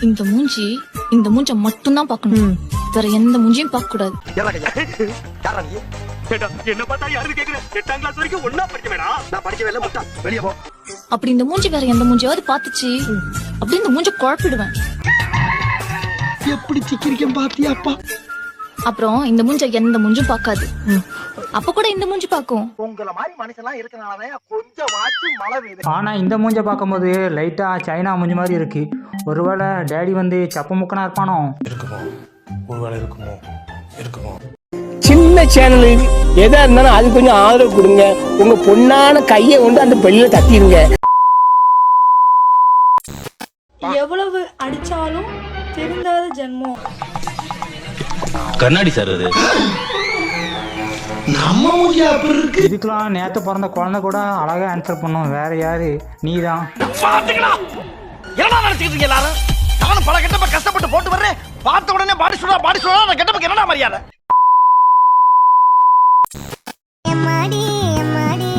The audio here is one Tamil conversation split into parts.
இந்த மூஞ்சி இந்த மூஞ்ச மட்டும்தான் பார்க்கணும். ம். வேற எந்த மூஞ்சியும் பார்க்க கூடாது. என்ன பார்த்தா யாருன்னு கேக்குற? எட்டாம் கிளாஸ் வரைக்கும் ஒன்னா படிக்க வேணாம் நான் படிக்கவே இல்லை முட்டா. வெளியே போ. அப்படி இந்த மூஞ்சி வேற எந்த மூஞ்சியாவது பார்த்துச்சு. அப்படி இந்த மூஞ்ச குழப்பிடுவேன். எப்படி சிக்கிரிக்கம் பாத்தியாப்பா? அப்புறம் இந்த மூஞ்ச எந்த மூஞ்சும் பார்க்காது. அப்ப கூட இந்த மூஞ்சி பார்க்கும் உங்களை மாதிரி மனுஷன்லாம் இருக்கனாலதான் கொஞ்சம் வாச்சு மழை பெய்யுது. ஆனால் இந்த மூஞ்ச பார்க்கும்போது லைட்டாக சைனா மூஞ்சி மாதிரி இருக்கு. ஒருவேளை டேடி வந்து சப்ப முக்கனா இருப்பானோ? இருக்குமோ? ஒருவேளை இருக்குமோ? இருக்குமோ? சின்ன சேனலு எதா இருந்தாலும் அது கொஞ்சம் ஆதரவு கொடுங்க. உங்க பொண்ணான கையை கொண்டு அந்த பெல்ல தட்டிடுங்க எவ்வளவு அடிச்சாலும் திருந்தாத ஜென்மம். கண்ணாடி சார் அது. நம்ம முடியா அப்படி இருக்கு. இதுக்கெல்லாம் நேற்று பிறந்த குழந்தை கூட அழகாக ஆன்சர் பண்ணும். வேற யாரு? நீ தான் என்ன நினைச்சிட்டு இருக்கீங்க எல்லாரும்? நானும் பல கெட்டப்ப கஷ்டப்பட்டு போட்டு வர்றேன். பார்த்த உடனே பாடி சொல்றா பாடி சொல்றா நான் கெட்டப்பக்கு என்னடா மரியாதை? எம்மாடி எம்மாடி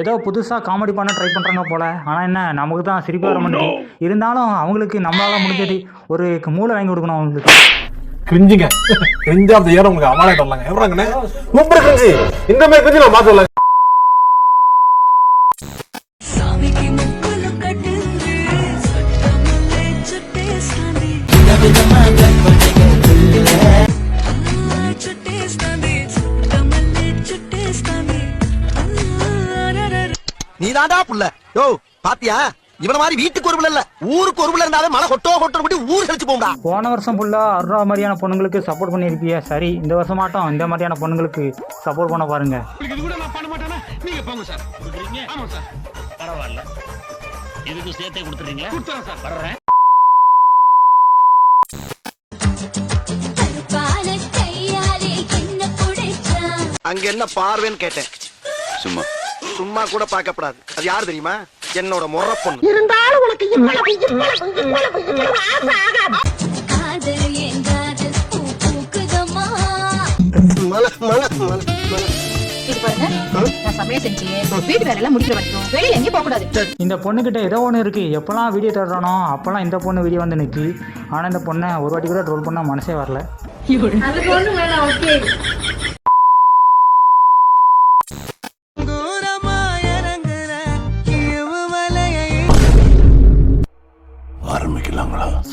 ஏதோ புதுசாக காமெடி பண்ண ட்ரை பண்ணுறாங்க போல. ஆனால் என்ன நமக்கு தான் சிரிப்பு வர மாட்டேங்குது. இருந்தாலும் அவங்களுக்கு நம்மளால முடிஞ்சது ஒரு மூளை வாங்கி கொடுக்கணும் அவங்களுக்கு. கிரிஞ்சுங்க கிரிஞ்சா அந்த ஏறம் உங்களுக்கு அவார்டு வரலாங்க எவ்வளோங்கண்ணே சூப்பர் கிரிஞ்சு இந்த மாதிரி கிரிஞ்சு நான் பார்த்து வரல நீ தாண்டா புள்ள. யோ பாத்தியா? இவன மாதிரி வீட்டுக்கு ஒரு இல்ல. ஊருக்கு ஒரு புள்ள இருந்தாலே மழை கொட்டோ கொட்டோ கொட்டி ஊர் கழிச்சு போகும்டா. போன வருஷம் ஃபுல்லாக அருணா மாதிரியான பொண்ணுங்களுக்கு சப்போர்ட் பண்ணியிருப்பிய. சரி இந்த வருஷம் மாட்டோம். இந்த மாதிரியான பொண்ணுங்களுக்கு சப்போர்ட் பண்ண பாருங்க. இது கூட நான் பண்ண மாட்டேனா நீங்க போங்க சார். ஆமா சார். பரவாயில்ல. இதுக்கு சேர்த்தே கொடுத்துறீங்களா கொடுத்துறேன் சார். வர்றேன். அங்க என்ன பார்வைன்னு கேட்டேன். சும்மா. சும்மா கூட பார்க்கப்படாது. அது யாரு தெரியுமா? என்னோட முறை பொண்ணு மலை மலை மலை மலை. வெளியில எங்கேயும் போக கூடாது. இந்த பொண்ணுக்கிட்ட ஏதோ ஒன்று இருக்குது எப்போல்லாம் வீடியோ தேடுறானோ அப்போல்லாம் இந்த பொண்ணு வீடியோ வந்து நிற்கி ஆனால் இந்த பொண்ணை ஒரு வாட்டி கூட ட்ரோல் பண்ணால் மனசே வரல.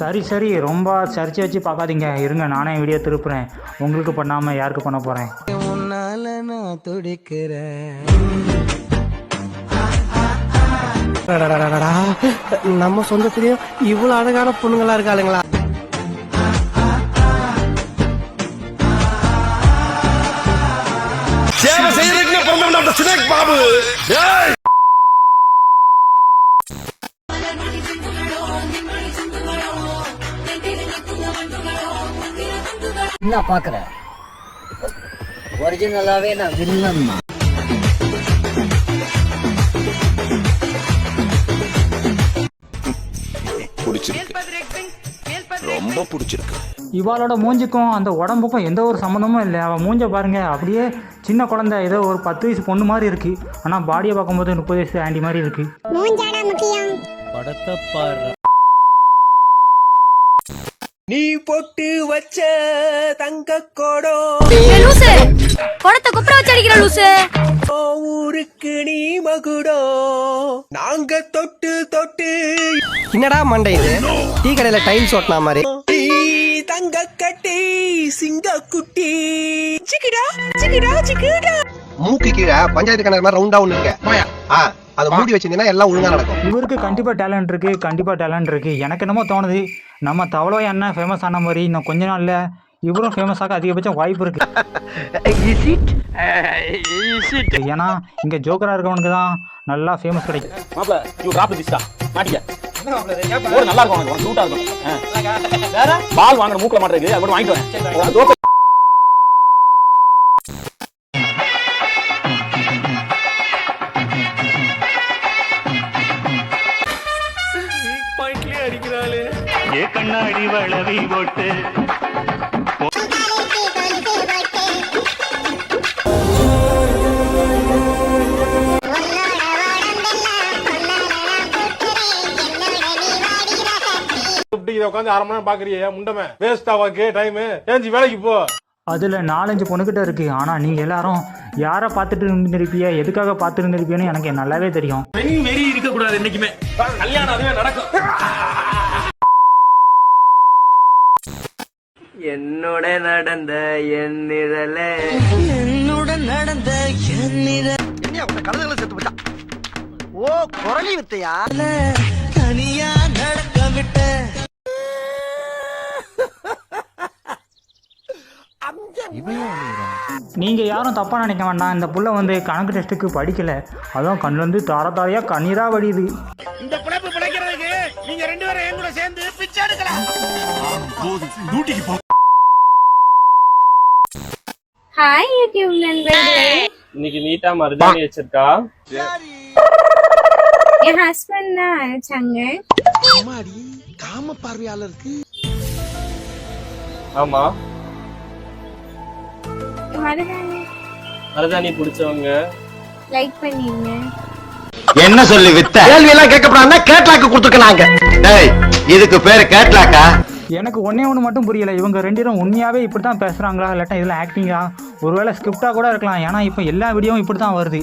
சரி சரி. ரொம்ப சரிச்சு வச்சு பார்க்காதீங்க. இருங்க நானே வீடியோ திருப்புறேன். உங்களுக்கு பண்ணாமல் யாருக்கு பண்ண போகிறேன் உன்னால நான் துடிக்கிறேன். நம்ம சொந்தத்திலயும் இவ்வளவு அழகான பொண்ணுங்களா இருக்காளுங்களா சேவை செய்யறதுக்கு பிறந்தவன் அந்த சினேக் பாபு. என்ன பாக்குற ஒரிஜினலாவே நான் வில்லன். ரொம்ப பிடிச்சிருக்கு. இவாளோட மூஞ்சிக்கும் அந்த உடம்புக்கும் எந்த ஒரு சம்மந்தமும் இல்லை. அவள் மூஞ்ச பாருங்க அப்படியே சின்ன குழந்தை ஏதோ ஒரு பத்து வயசு பொண்ணு மாதிரி இருக்குது ஆனால் பாடியை பார்க்கும்போது முப்பது வயசு ஆண்டி மாதிரி முக்கியம்? நீ பொட்டு வச்ச தங்க கோடம் குடத்தை குப்புற வச்சு அடிக்கிற லூசு. ஊருக்கு நீ மகுடம் நாங்க தொட்டு தொட்டு. என்னடா மண்டை இது? டீ கடையில டைல்ஸ் ஓட்டினா மாதிரி. தங்க கட்டி சிங்க குட்டி. சிக்கிடா சிக்கிடா சிக்கிடா. மூக்கு கீழே பஞ்சாயத்து கிணறு மாதிரி ரவுண்டா ஒண்ணு இருக்கு. அதை மூடி வச்சிருந்தீங்கன்னா எல்லாம் ஒழுங்கா நடக்கும். இவருக்கு கண்டிப்பாக டேலண்ட் இருக்குது கண்டிப்பாக டேலண்ட் இருக்குது எனக்கு என்னமோ தோணுது நம்ம தவளோ அண்ணன் ஃபேமஸ் ஆன மாதிரி இன்னும் கொஞ்ச நாளில் இவரும் ஃபேமஸ் ஆக அதிகபட்சம் வாய்ப்பு இருக்கு. ஏன்னா இங்கே ஜோக்கராக இருக்கவனுக்கு தான் நல்லா ஃபேமஸ் கிடைக்கும். நல்லா இருக்கும் பால் வாங்குற மூக்கல அது மட்டும் வாங்கிட்டு வரேன். போட்டு இதை உட்காந்து அரை மணி நேரம் பாக்குறியா முண்டமே? வேஸ்டா வாக்கு டைம் ஏஞ்சி வேலைக்கு போ. அதில் நாலஞ்சு பொண்ணுக்கிட்ட இருக்கு. ஆனால் நீங்கள் எல்லாரும் யாரை பார்த்துட்டு இருந்திருப்பிய? எதுக்காக பார்த்துட்டு இருந்திருப்பியன்னு எனக்கு நல்லாவே தெரியும். வெறி இருக்க கூடாது என்னைக்குமே. கல்யாணம் அதுவே நடக்கும். என்னோட நடந்த என் நிழலே. என்ன உன்னை கழுதுகளை செத்து போச்சா ஓ குரலி வித்தையா? நீங்கள் யாரும் தப்பாக நினைக்க வேண்டாம். இந்த புள்ள வந்து கணக்கு டெஸ்ட்டுக்கு படிக்கல. அதான் கண்ணுலேருந்து தார தாரையாக கண்ணீராக வடியுது. இந்த பிழைப்பு பிழைக்கிறதுக்கு நீங்க ரெண்டு பேரும் என் கூட சேர்ந்து பிச்சை எடுக்கலாம். ஹாய் யூடியூப் நண்பர்களே இன்னைக்கு நீட்டா மருதாணி வச்சிருக்கா? என் ஹஸ்பண்ட் தான் அழைச்சாங்க காம பார்வையாளருக்கு ஆமா. மருதாணி. மருதாணி பிடிச்சவங்க. லைக் பண்ணிருங்க. என்ன சொல்லி வித்த? கேள்வி எல்லாம் கேட்கப்படாதுன்னா கேட்லாக்கு கொடுத்துருக்காங்க டேய் இதுக்கு பேரு கேட்லாக்கா எனக்கு ஒன்றே ஒன்று மட்டும் புரியல. இவங்க ரெண்டு பேரும் உண்மையாகவே இப்படி தான் பேசுகிறாங்களா இல்லாட்டா இதில் ஆக்டிங்கா ஒருவேளை ஸ்கிரிப்டாக கூட இருக்கலாம். ஏன்னா இப்போ எல்லா வீடியோவும் இப்படி தான் வருது.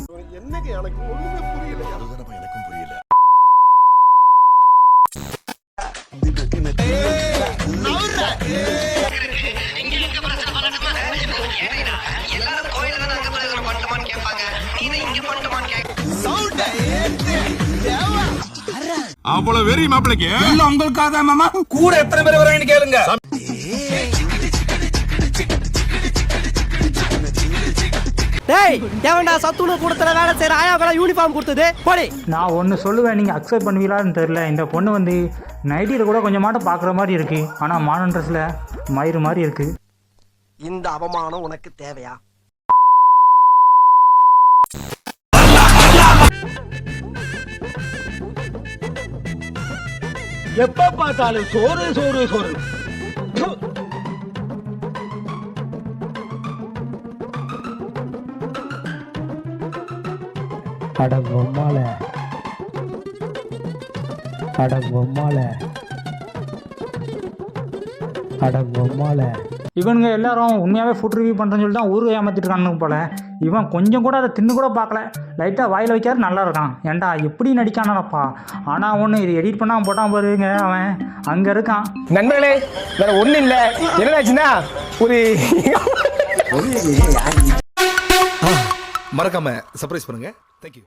அவ்வளவு வெறி மாப்பிளைக்கு. உங்களுக்காக மாமா? கூட எத்தனை பேர் வராங்கன்னு கேளுங்க. டேய் எவன்டா சத்துணவு கூடத்துல வேலை செய்யற ஆயாக்கெல்லாம் யூனிஃபார்ம் கொடுத்தது. போடி. நான் ஒன்று சொல்லுவேன் நீங்கள் அக்செப்ட் பண்ணுவீங்களான்னு தெரில இந்த பொண்ணு வந்து நைட்டியில் கூட கொஞ்சமாட்டம் பார்க்குற மாதிரி இருக்குது ஆனால் மாடர்ன் ட்ரெஸ்ஸில் மயிறு மாதிரி இருக்குது இந்த அவமானம் உனக்கு தேவையா? எப்ப பார்த்தாலும் சோறு சோறு சோறு. அட பொம்மால அட பொம்மால அட பொம்மால இவனுங்க எல்லாரும் உண்மையாகவே ஃபுட் ரிவ்யூ பண்ணுறேன்னு சொல்லி தான் ஊர் ஏமாத்திட்டு இருக்கானுங்க போல. இவன் கொஞ்சம் கூட அதை தின்னு கூட பார்க்கல. லைட்டாக வாயில் வைக்காரு நல்லா இருக்கான். ஏன்டா எப்படி நடிக்கானப்பா ஆனால் ஒன்று இது எடிட் பண்ணாமல் போட்டான் பாருங்க அவன் அங்கே இருக்கான். நண்பர்களே வேற ஒண்ணு இல்ல. என்னடாச்சுன்னா ஒரு மறக்காம சர்ப்ரைஸ் பண்ணுங்க. Thank you.